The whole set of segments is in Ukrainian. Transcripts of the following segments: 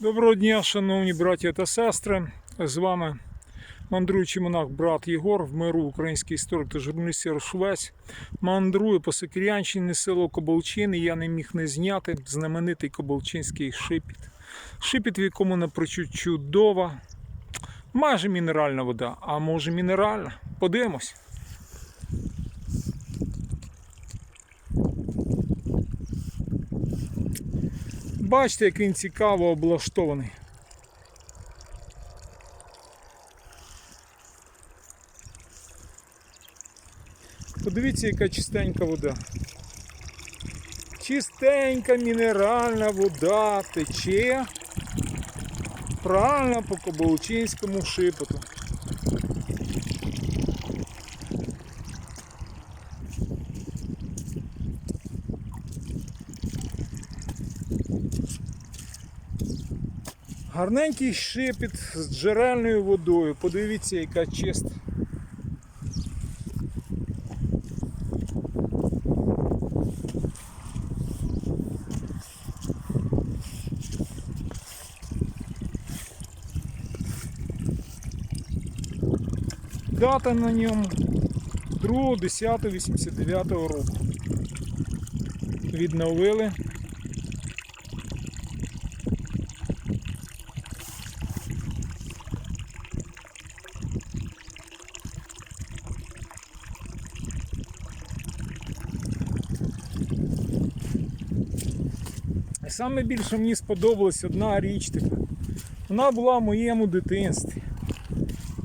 Доброго дня, шановні браті та сестри. З вами мандруючий монах брат Єгор в миру український історик та журналіст Ярошвець. Мандрую по Сокирянщині, село Коболчин, я не міг не зняти знаменитий Коболчинський шипіт. Шипіт, в якому напрочуд чудова, майже мінеральна вода, а може мінеральна. Подивимось. Бачите, як він цікаво облаштований. Подивіться, яка чистенька вода. Чистенька мінеральна вода тече правильно по Коболчинському шипоту. Гарненький шипіт з джерельною водою. Подивіться, яка чиста. Дата на ньому 2.10.89 року. Відновили. Саме більше мені сподобалась одна річ така. Вона була в моєму дитинстві.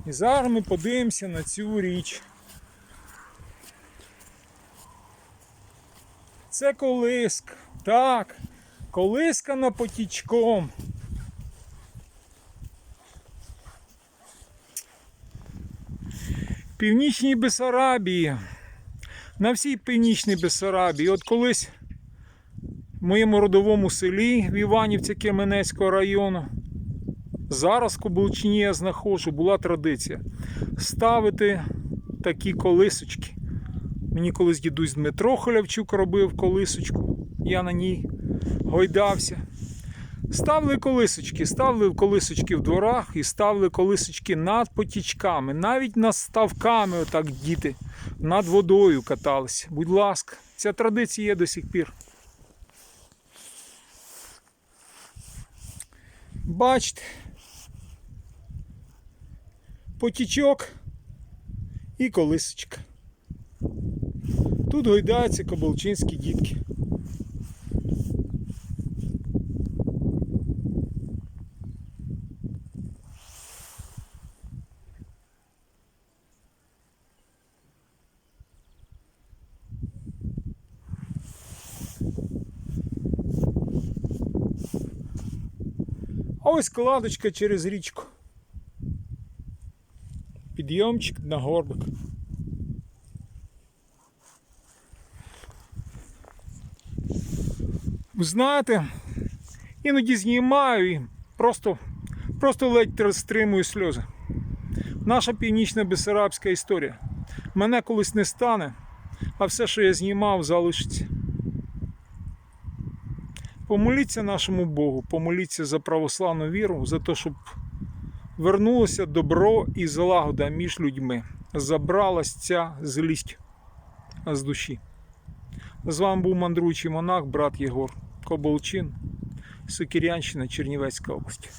І зараз ми подивимося на цю річ. Це колиска. Так, колиска на потічком. Північній Бесарабії. На всій північній Бесарабії. От колись в моєму родовому селі в Іванівці Кременецького району. Зараз в Кобилчині я знаходжу, була традиція ставити такі колисочки. Мені колись дідусь Дмитро Холявчук робив колисочку, я на ній гойдався. Ставили колисочки, ставили колисочки в дворах і ставили колисочки над потічками, навіть над ставками, отак діти над водою каталися. Будь ласка, ця традиція є до сих пір. Бачите, потічок і колисочка. Тут гойдаються коболчинські дітки. Ось кладочка через річку. Підйомчик на горбик. Знаєте, іноді знімаю і просто, просто ледь стримую сльози. Наша північна бесарабська історія. Мене колись не стане, а все, що я знімав, залишиться. Помоліться нашому Богу, помоліться за православну віру, за те, щоб вернулося добро і злагода між людьми. Забралась ця злість з душі. З вами був мандруючий монах, брат Єгор Коболчин, Сокирянщина, Чернівецька область.